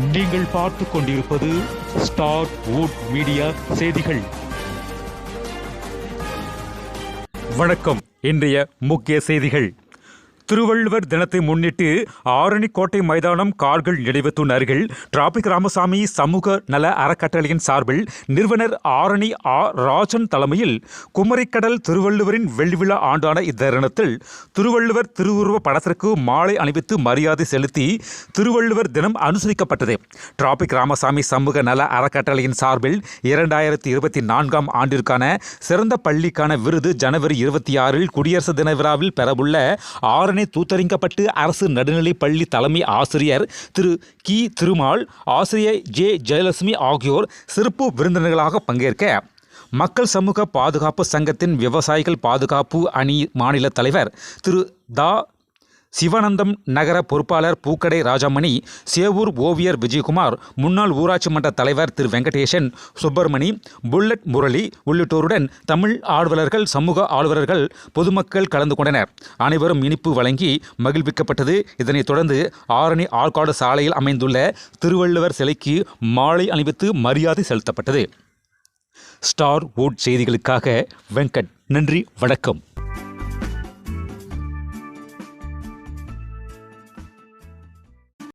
நீங்கள் பார்த்துக் கொண்டிருப்பது ஸ்டார் வுட் மீடியா செய்திகள். வணக்கம். இன்றைய முக்கிய செய்திகள். திருவள்ளுவர் தினத்தை முன்னிட்டு ஆரணிக்கோட்டை மைதானம் கார்கள் இடைவத்தூன் அருகில் டிராபிக் ராமசாமி சமூக நல அறக்கட்டளையின் சார்பில் நிறுவனர் ஆரணி ஆ. ராஜன் தலைமையில் குமரிக்கடல் திருவள்ளுவரின் வெள்ளிவிழா ஆண்டான இத்தருணத்தில் திருவள்ளுவர் திருவுருவ படத்திற்கு மாலை அணிவித்து மரியாதை செலுத்தி திருவள்ளுவர் தினம் அனுசரிக்கப்பட்டது. டிராபிக் ராமசாமி சமூக நல அறக்கட்டளையின் சார்பில் இரண்டாயிரத்தி இருபத்தி நான்காம் ஆண்டிற்கான சிறந்த பள்ளிக்கான விருது ஜனவரி இருபத்தி ஆறில் குடியரசு தின விழாவில் பெறவுள்ள ஆரணி தூத்தரிக்கப்பட்டு அரசு நடுநிலைப் பள்ளி தலைமை ஆசிரியர் திரு கி. திருமால் ஆசிரியர் ஜே. ஜெயலட்சுமி ஆகியோர் சிறப்பு விருந்தினர்களாக பங்கேற்க மக்கள் சமூக பாதுகாப்பு சங்கத்தின் விவசாயிகள் பாதுகாப்பு அணி மாநில தலைவர் திரு. தா. சிவானந்தம் நகர பொறுப்பாளர் பூக்கடை ராஜாமணி சேவூர் ஓவியர் விஜயகுமார் முன்னாள் ஊராட்சி மன்ற தலைவர் திரு வெங்கடேசன் சுப்பிரமணி புல்லட் முரளி உள்ளிட்டோருடன் தமிழ் ஆர்வலர்கள் சமூக ஆர்வலர்கள் பொதுமக்கள் கலந்து கொண்டனர். அனைவரும் இனிப்பு வழங்கி மகிழ்விக்கப்பட்டது. இதனைத் தொடர்ந்து ஆரணி ஆற்காடு சாலையில் அமைந்துள்ள திருவள்ளுவர் சிலைக்கு மாலை அணிவித்து மரியாதை செலுத்தப்பட்டது. ஸ்டார் வுட் செய்திகளுக்காக வெங்கட் நன்றி வணக்கம்.